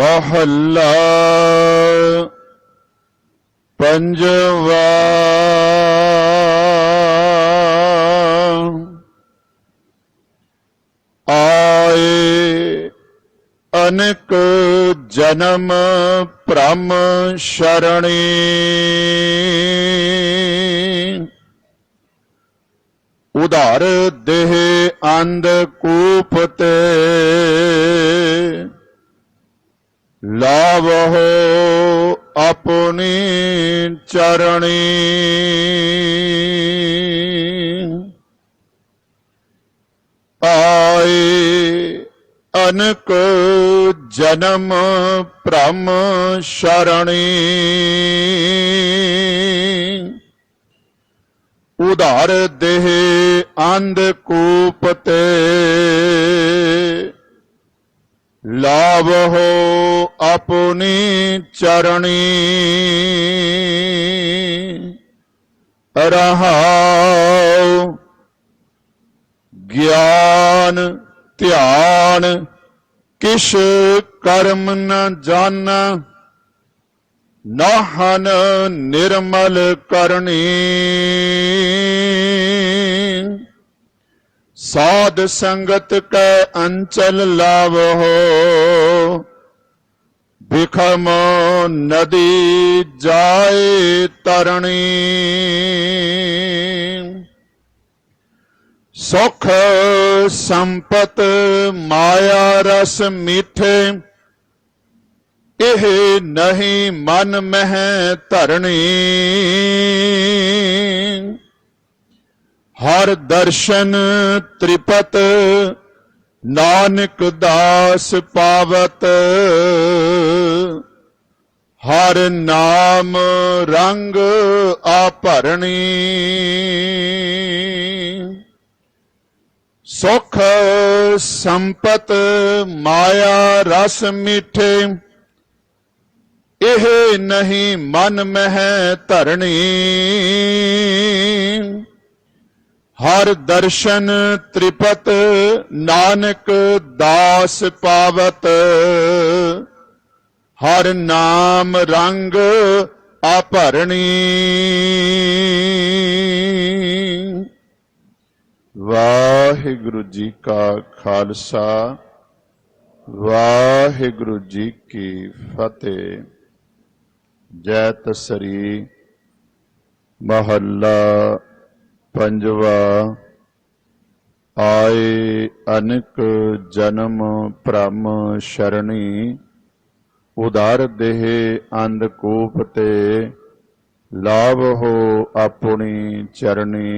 ਮਹੱਲਾ ਪੰਜਵਾ ਆਏ ਅਨਕ ਜਨਮ ਭ੍ਰਮ ਸ਼ਰਣੀ ਉਧਾਰ ਦੇਹ ਅੰਧ ਕੂਪ ਤੇ ਲਾਵਹੁ ਆਪਣੀ ਚਰਣੀ। ਆਏ ਅਨਕ ਜਨਮ ਭ੍ਰਮ ਸ਼ਰਣੀ। ਉਧਾਰ ਦੇਹ ਅੰਧ ਕੂਪ ਤੇ। ਲਾਭ ਹੋ ਆਪਣੀ ਚਰਣੀ। ਰਹਾਉ ਗਿਆਨ ਧਿਆਨ ਕਿਛ ਕਰਮ ਨ ਜਾਣਾ ਨਾਹਨ ਨਿਰਮਲ ਕਰਨੀ। ਸਾਧ ਸੰਗਤ ਕੈ ਅੰਚਲ ਲਾਵਹੁ, ਬਿਖਮ ਨਦੀ ਜਾਏ ਤਰਣੀ। ਸੁਖ ਸੰਪਤ ਮਾਇਆ ਰਸ ਮਿੱਠੇ, ਇਹ ਨਹੀਂ ਮਨ ਮਹਿ ਧਰਣੀ। ਹਰ ਦਰਸ਼ਨ ਤ੍ਰਿਪਤ, ਨਾਨਕ ਦਾਸ ਪਾਵਤ। ਹਰ ਨਾਮ ਰੰਗ ਆਭਰਣੀ। ਸੁਖ ਸੰਪਤ ਮਾਇਆ ਰਸ ਮਿੱਠੇ, ਇਹ ਨਹੀਂ ਮਨ ਮਹਿ ਧਰਣੀ। ਹਰ ਦਰਸ਼ਨ ਤ੍ਰਿਪਤ ਨਾਨਕ ਦਾਸ ਪਾਵਤ। ਹਰ ਨਾਮ ਰੰਗ ਆਭਰਣੀ ਵਾਹਿਗੁਰੂ ਜੀ ਕਾ ਖਾਲਸਾ, ਵਾਹਿਗੁਰੂ ਜੀ ਕੀ ਫਤਿਹ। ਜੈ ਤਸਰੀ ਮਹੱਲਾ ਪੰਜਵਾ, ਆਏ ਅਨਕ ਜਨਮ ਭ੍ਰਮ ਸ਼ਰਣੀ, ਉਦਾਰ ਦੇਹ ਅੰਧ ਕੂਪ ਤੇ, ਲਾਭ ਹੋ ਆਪਣੀ ਚਰਣੀ।